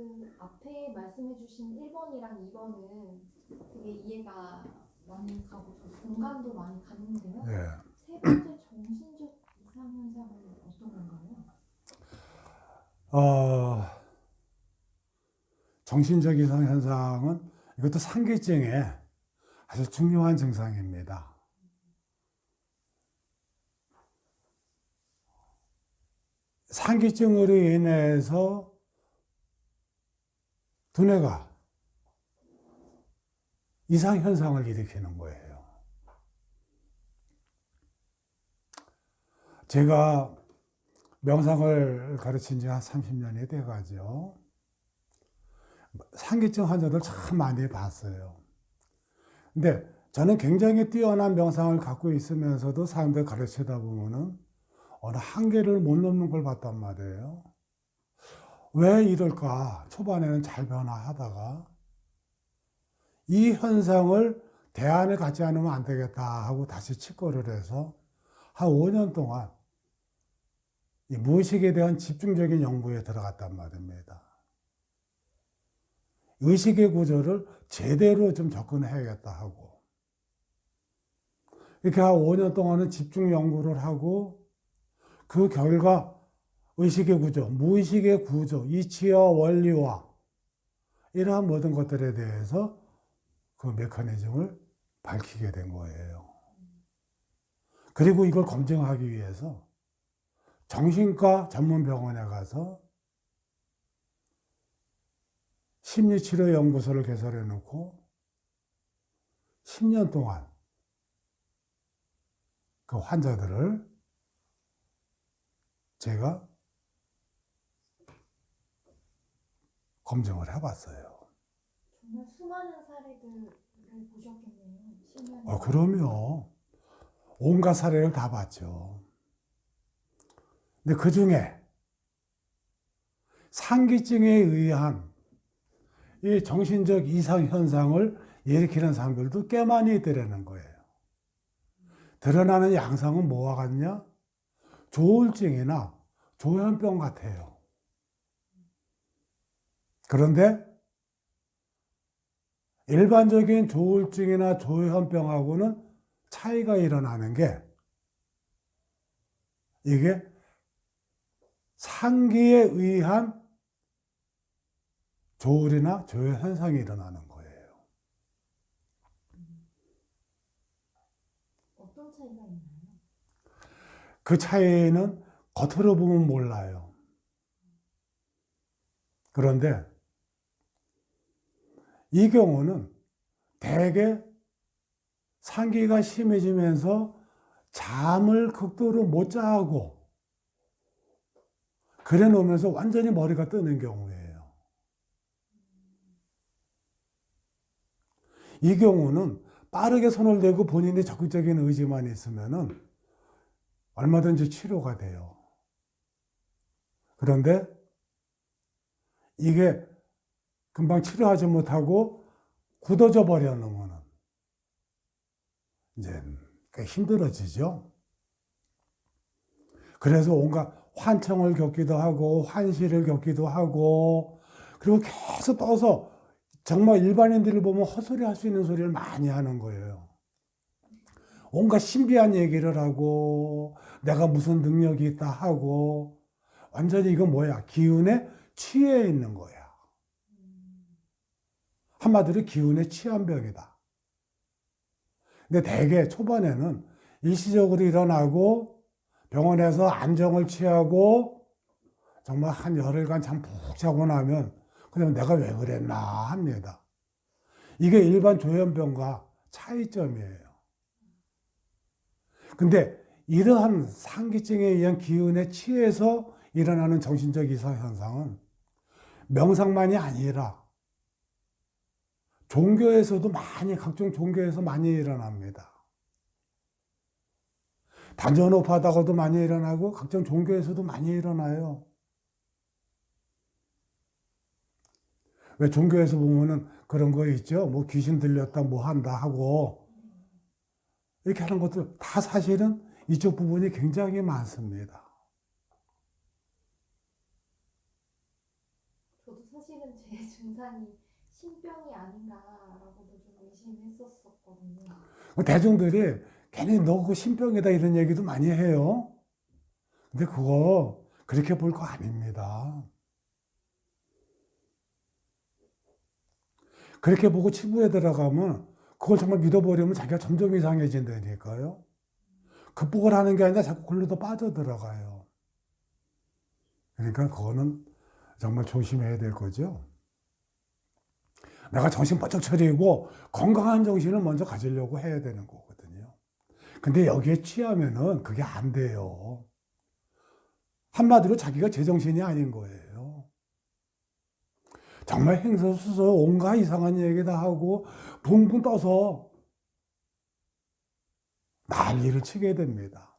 그 앞에 말씀해주신 1번이랑 2번은 되게 이해가 많이 가고 좀 공감도 많이 갔는데요. 예. 세 번째 정신적 이상 현상은 어떤 건가요? 어, 정신적 이상 현상은 이것도 상기증의 아주 중요한 증상입니다. 상기증으로 인해서 두뇌가 이상 현상을 일으키는 거예요. 제가 명상을 가르친 지 한 30년이 돼가죠. 상기증 환자들 참 많이 봤어요. 근데 저는 굉장히 뛰어난 명상을 갖고 있으면서도 사람들 가르치다 보면은 어느 한계를 못 넘는 걸 봤단 말이에요. 왜 이럴까? 초반에는 잘 변화하다가 이 현상을 대안을 갖지 않으면 안 되겠다 하고 다시 치과를 해서 한 5년 동안 이 무의식에 대한 집중적인 연구에 들어갔단 말입니다. 의식의 구조를 제대로 좀 접근해야겠다 하고 이렇게 한 5년 동안은 집중 연구를 하고 그 결과 의식의 구조, 무의식의 구조, 이치와 원리와 이러한 모든 것들에 대해서 그 메커니즘을 밝히게 된 거예요. 그리고 이걸 검증하기 위해서 정신과 전문 병원에 가서 심리치료 연구소를 개설해 놓고 10년 동안 그 환자들을 제가 검증을 해봤어요. 정말 수많은 사례들을 보셨겠네요. 10년. 어, 그럼요. 온갖 사례를 다 봤죠. 근데 그 중에 상기증에 의한 이 정신적 이상 현상을 일으키는 사람들도 꽤 많이 있더라는 거예요. 드러나는 양상은 뭐와 같냐? 조울증이나 조현병 같아요. 그런데 일반적인 조울증이나 조현병하고는 차이가 일어나는 게 이게 상기에 의한 조울이나 조현 현상이 일어나는 거예요. 어떤 차이가 있나요? 그 차이는 겉으로 보면 몰라요. 그런데 이 경우는 대개 상기가 심해지면서 잠을 극도로 못 자고 그래 놓으면서 완전히 머리가 뜨는 경우예요. 이 경우는 빠르게 손을 대고 본인의 적극적인 의지만 있으면은 얼마든지 치료가 돼요. 그런데 이게 금방 치료하지 못하고 굳어져 버려 놓으면 이제 꽤 힘들어지죠. 그래서 온갖 환청을 겪기도 하고 환시를 겪기도 하고 그리고 계속 떠서 정말 일반인들을 보면 헛소리 할 수 있는 소리를 많이 하는 거예요. 온갖 신비한 얘기를 하고 내가 무슨 능력이 있다 하고 완전히 이건 뭐야? 기운에 취해 있는 거야. 한마디로 기운에 취한 병이다. 근데 대개 초반에는 일시적으로 일어나고 병원에서 안정을 취하고 정말 한 열흘간 잠 푹 자고 나면 그냥 내가 왜 그랬나 합니다. 이게 일반 조현병과 차이점이에요. 근데 이러한 상기증에 의한 기운에 취해서 일어나는 정신적 이상 현상은 명상만이 아니라 종교에서도 많이 각종 종교에서 많이 일어납니다. 단전호파다가도 많이 일어나고 각종 종교에서도 많이 일어나요. 왜 종교에서 보면은 그런 거 있죠? 뭐 귀신 들렸다, 뭐 한다 하고 이렇게 하는 것도 다 사실은 이쪽 부분이 굉장히 많습니다. 저도 사실은 제 증상이 신병이 아닌가라고도 좀 의심했었었거든요. 그 대중들이 괜히 너그 신병이다 이런 얘기도 많이 해요. 근데 그거 그렇게 볼 거 아닙니다. 그렇게 보고 치부에 들어가면 그걸 정말 믿어버리면 자기가 점점 이상해진다니까요. 극복을 하는 게 아니라 자꾸 글로 더 빠져들어가요. 그러니까 그거는 정말 조심해야 될 거죠. 내가 정신 번쩍 차리고 건강한 정신을 먼저 가지려고 해야 되는 거거든요. 근데 여기에 취하면은 그게 안 돼요. 한마디로 자기가 제정신이 아닌 거예요. 정말 행서수서 온갖 이상한 얘기 다 하고 붕붕 떠서 난리를 치게 됩니다.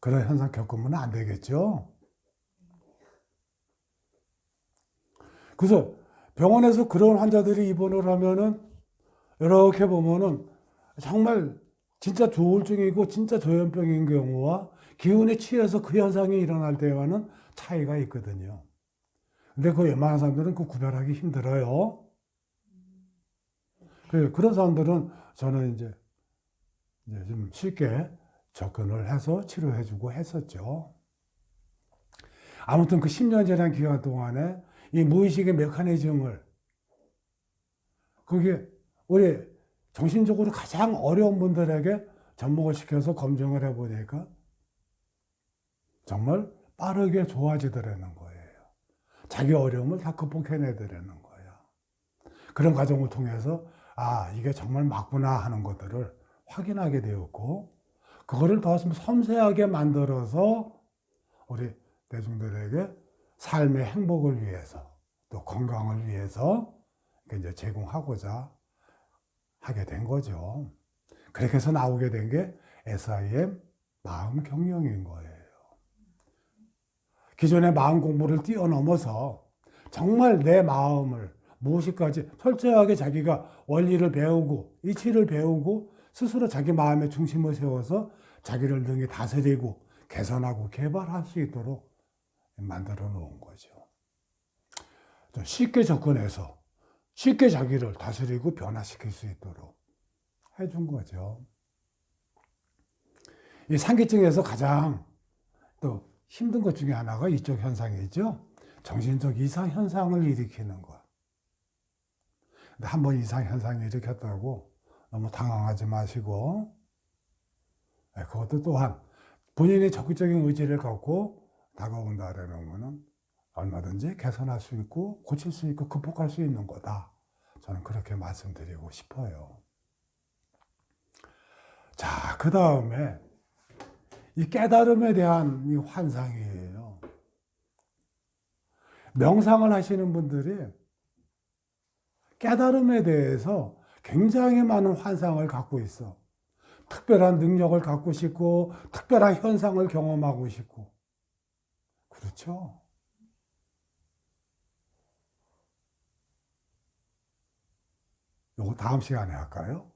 그런 현상 겪으면 안 되겠죠? 그래서 병원에서 그런 환자들이 입원을 하면은 이렇게 보면은 정말 진짜 조울증이고 진짜 조현병인 경우와 기운에 취해서 그 현상이 일어날 때와는 차이가 있거든요. 근데 그 웬만한 사람들은 그 구별하기 힘들어요. 그- 그런 사람들은 저는 이제, 좀 쉽게 접근을 해서 치료해주고 했었죠. 아무튼 그 10년 지난 기간 동안에 이 무의식의 메커니즘을 그게 우리 정신적으로 가장 어려운 분들에게 접목을 시켜서 검증을 해보니까 정말 빠르게 좋아지더라는 거예요. 자기 어려움을 다 극복해내더라는 거예요. 그런 과정을 통해서 아, 이게 정말 맞구나 하는 것들을 확인하게 되었고, 그거를 더 섬세하게 만들어서 우리 대중들에게 삶의 행복을 위해서 또 건강을 위해서 이제 제공하고자 하게 된 거죠. 그렇게 해서 나오게 된 게 SIM 마음 경영인 거예요. 기존의 마음 공부를 뛰어넘어서 정말 내 마음을 무엇이까지 철저하게 자기가 원리를 배우고 이치를 배우고 스스로 자기 마음의 중심을 세워서 자기를 능히 다스리고 개선하고 개발할 수 있도록 만들어 놓은 거죠. 좀 쉽게 접근해서 쉽게 자기를 다스리고 변화시킬 수 있도록 해준 거죠. 이 상기증에서 가장 또 힘든 것 중에 하나가 이쪽 현상이죠. 정신적 이상 현상을 일으키는 것. 한번 이상 현상을 일으켰다고 너무 당황하지 마시고, 네, 그것도 또한 본인의 적극적인 의지를 갖고 다가온다라는 것은 얼마든지 개선할 수 있고 고칠 수 있고 극복할 수 있는 거다. 저는 그렇게 말씀드리고 싶어요. 자, 그 다음에 이 깨달음에 대한 이 환상이에요. 명상을 하시는 분들이 깨달음에 대해서 굉장히 많은 환상을 갖고 있어. 특별한 능력을 갖고 싶고, 특별한 현상을 경험하고 싶고. 그렇죠? 요거 다음 시간에 할까요?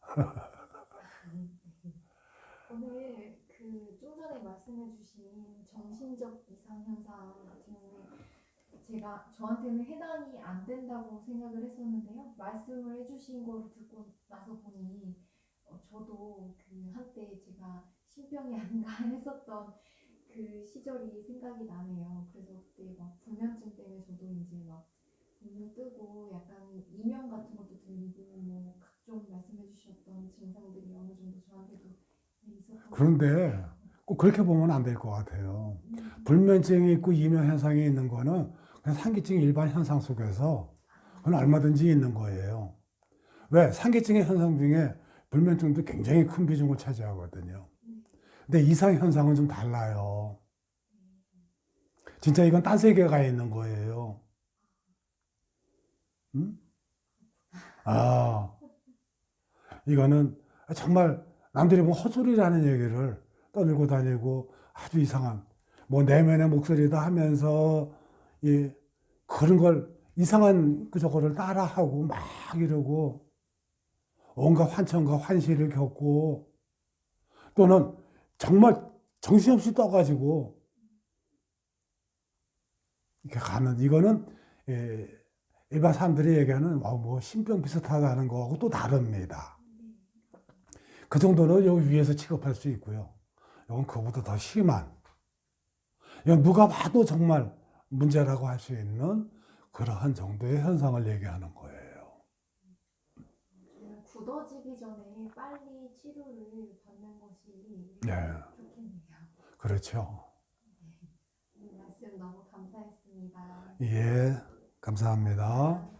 오늘 그 좀 전에 말씀해주신 정신적 이상 현상 같은 경우에 제가 저한테는 해당이 안 된다고 생각을 했었는데요. 말씀을 해주신 걸 듣고 나서 보니 어, 저도 그 한때 제가 신병이 아닌가 했었던 그 시절이 생각이 나네요. 그래서 그때 막 불면증 때문에 저도 이제 막눈 뜨고 약간 이명 같은 것도 들리고 뭐 각종 말씀해 주셨던 증상들이 어느 정도 저한테도 있었던 그런데 꼭 그렇게 보면 안 될 것 같아요. 음. 불면증이 있고 이명 현상이 있는 거는 그냥 상기증 일반 현상 속에서 그건 얼마든지 있는 거예요. 왜? 상기증의 현상 중에 불면증도 굉장히 큰 비중을 차지하거든요. 근데 이상 현상은 좀 달라요. 진짜 이건 딴 세계에 가 있는 거예요. 음? 아, 이거는 정말 남들이 뭐 헛소리라는 얘기를 떠들고 다니고 아주 이상한 뭐 내면의 목소리다 하면서 이 그런 걸 이상한 그 저거를 따라하고 막 이러고 온갖 환청과 환시를 겪고 또는 정말 정신없이 떠가지고 이렇게 가는 이거는 예, 일반 사람들이 얘기하는 어, 뭐 신병 비슷하다는 거하고 또 다릅니다. 그 정도는 여기 위에서 취급할 수 있고요. 이건 그보다 더 심한. 이건 누가 봐도 정말 문제라고 할 수 있는 그러한 정도의 현상을 얘기하는 거예요. 그 굳어지기 전에 빨리 치료를 받는 것이 네. 좋겠네요. 그렇죠. 이 말씀 너무 감사했습니다. 예, 감사합니다.